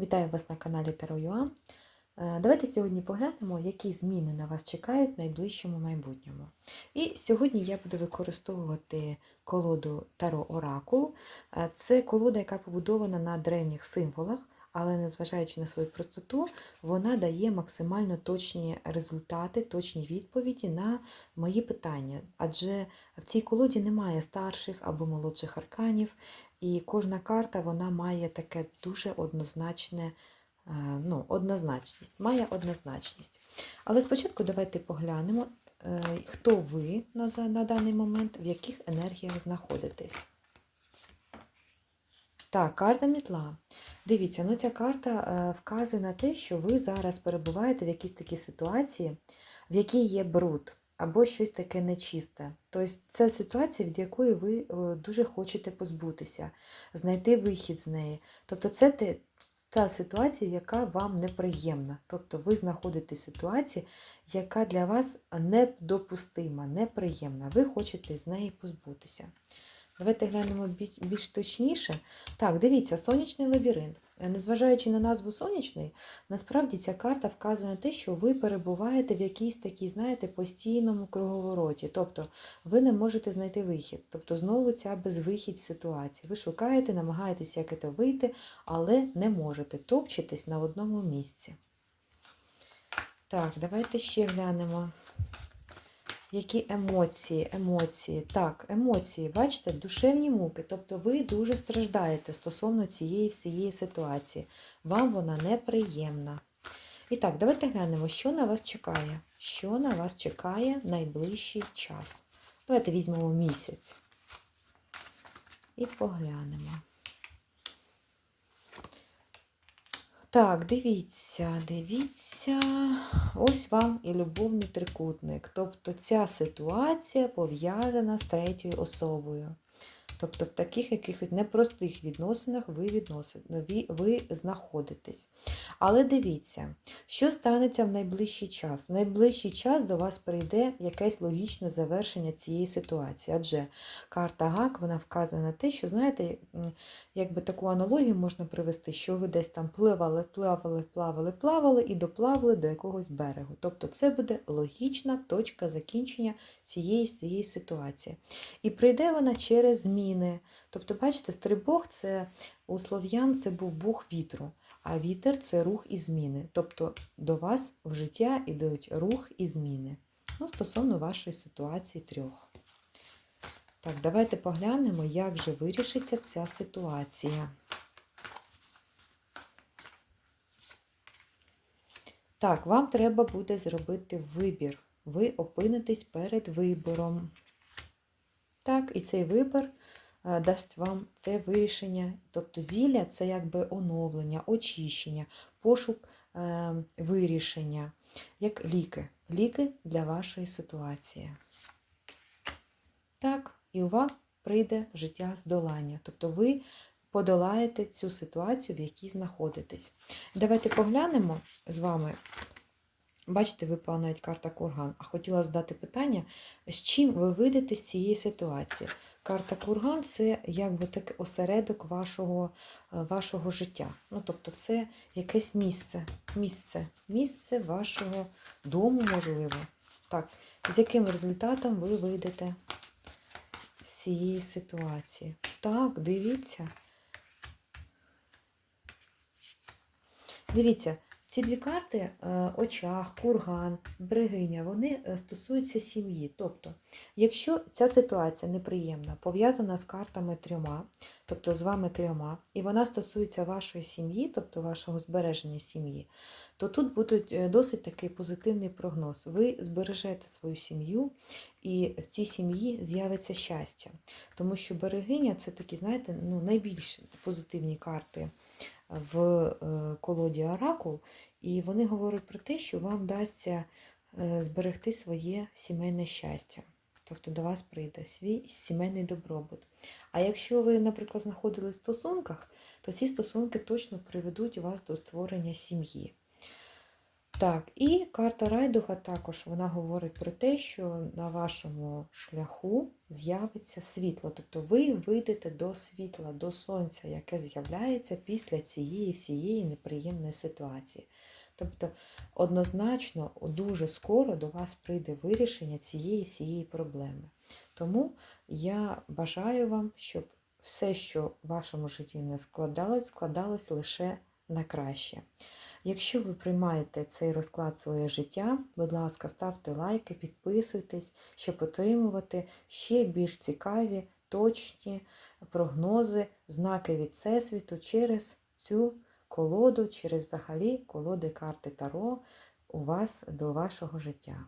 Вітаю вас на каналі Таро.ua. Е, Давайте сьогодні поглянемо, які зміни на вас чекають в найближчому майбутньому. І сьогодні я буду використовувати колоду Таро Оракул. Е, Це колода, яка побудована на древніх символах, але незважаючи на свою простоту, вона дає максимально точні результати, точні відповіді на мої питання. Адже в цій колоді немає старших або молодших арканів, і кожна карта вона має таке дуже однозначне, е, ну, однозначність, має однозначність. Але спочатку давайте поглянемо, е, хто ви на, на даний момент, в яких енергіях знаходитесь. Так, карта мітла. Дивіться, ну ця карта е, вказує на те, що ви зараз перебуваєте в якійсь такій ситуації, в якій є бруд або щось таке нечисте. Тобто це ситуація, від якої ви е, дуже хочете позбутися, знайти вихід з неї. Тобто це те, та ситуація, яка вам неприємна. Тобто ви знаходитесь в ситуації, яка для вас недопустима, неприємна. Ви хочете з неї позбутися. Давайте глянемо більш точніше. Так, дивіться, сонячний лабіринт. Е, Незважаючи на назву сонячний, насправді ця карта вказує на те, що ви перебуваєте в якійсь такій, знаєте, постійному круговороті. Тобто ви не можете знайти вихід. Тобто знову ця безвихідь ситуації. Ви шукаєте, намагаєтесь як це вийти, але не можете. Топчетесь на одному місці. Так, давайте ще глянемо. Які емоції, емоції. Так, емоції, бачите, душевні муки. Тобто ви дуже страждаєте стосовно цієї всієї ситуації. Вам вона неприємна. І так, давайте глянемо, що на вас чекає. Що на вас чекає найближчий час. Давайте візьмемо місяць. І поглянемо. Так, дивіться, дивіться. Ось вам і любовний трикутник. Тобто ця ситуація пов'язана з третьою особою. Тобто в таких якихось непростих відносинах ви, відносите, ви, ви знаходитесь. Але дивіться, що станеться в найближчий час. В найближчий час до вас прийде якесь логічне завершення цієї ситуації. Адже карта ГАК вона вказує на те, що, знаєте, якби таку аналогію можна привести, що ви десь там пливали, плавали, плавали, плавали і доплавали до якогось берегу. Тобто це буде логічна точка закінчення цієї всієї ситуації. І прийде вона через зміни. Тобто, бачите, стрибог це у слов'ян це був Бог вітру, а вітер це рух і зміни. Тобто до вас в життя йдуть рух і зміни. Ну, стосовно вашої ситуації трьох. Так, давайте поглянемо, як же вирішиться ця ситуація. Так, вам треба буде зробити вибір. Ви опинитесь перед вибором. Так, і цей вибір е, дасть вам це вирішення. Тобто зілля це якби оновлення, очищення, пошук е, вирішення, як ліки. Ліки для вашої ситуації. Так, і у вас прийде життя здолання. Тобто ви подолаєте цю ситуацію, в якій знаходитесь. Давайте поглянемо з вами. Бачите, випала навіть карта Курган. А хотіла задати питання, з чим ви вийдете з цієї ситуації? Карта Курган це якби так осередок вашого, е, вашого життя. Ну, тобто, це якесь місце, місце, місце вашого дому, можливо. Так, з яким результатом ви вийдете з цієї ситуації? Так, дивіться. Дивіться, ці дві карти е, очах, курган, бригиня, вони е, стосуються сім'ї. Тобто, якщо ця ситуація неприємна, пов'язана з картами трьома, тобто з вами трьома, і вона стосується вашої сім'ї, тобто вашого збереження сім'ї, то тут буде е, досить такий позитивний прогноз. Ви збережете свою сім'ю, і в цій сім'ї з'явиться щастя. Тому що берегиня це такі, знаєте, ну, найбільш позитивні карти в колоді Оракул, і вони говорять про те, що вам вдасться е, зберегти своє сімейне щастя. Тобто до вас прийде свій сімейний добробут. А якщо ви, наприклад, знаходились в стосунках, то ці стосунки точно приведуть вас до створення сім'ї. Так, і карта Райдуга також вона говорить про те, що на вашому шляху з'явиться світло. Тобто ви вийдете до світла, до сонця, яке з'являється після цієї всієї неприємної ситуації. Тобто, однозначно, дуже скоро до вас прийде вирішення цієї всієї проблеми. Тому я бажаю вам, щоб все, що в вашому житті не складалось, складалось лише на краще. Якщо ви приймаєте цей розклад своє життя, будь ласка, ставте лайки, підписуйтесь, щоб отримувати ще більш цікаві, точні прогнози, знаки від Всесвіту через цю колоду, через взагалі колоди карти Таро у вас до вашого життя.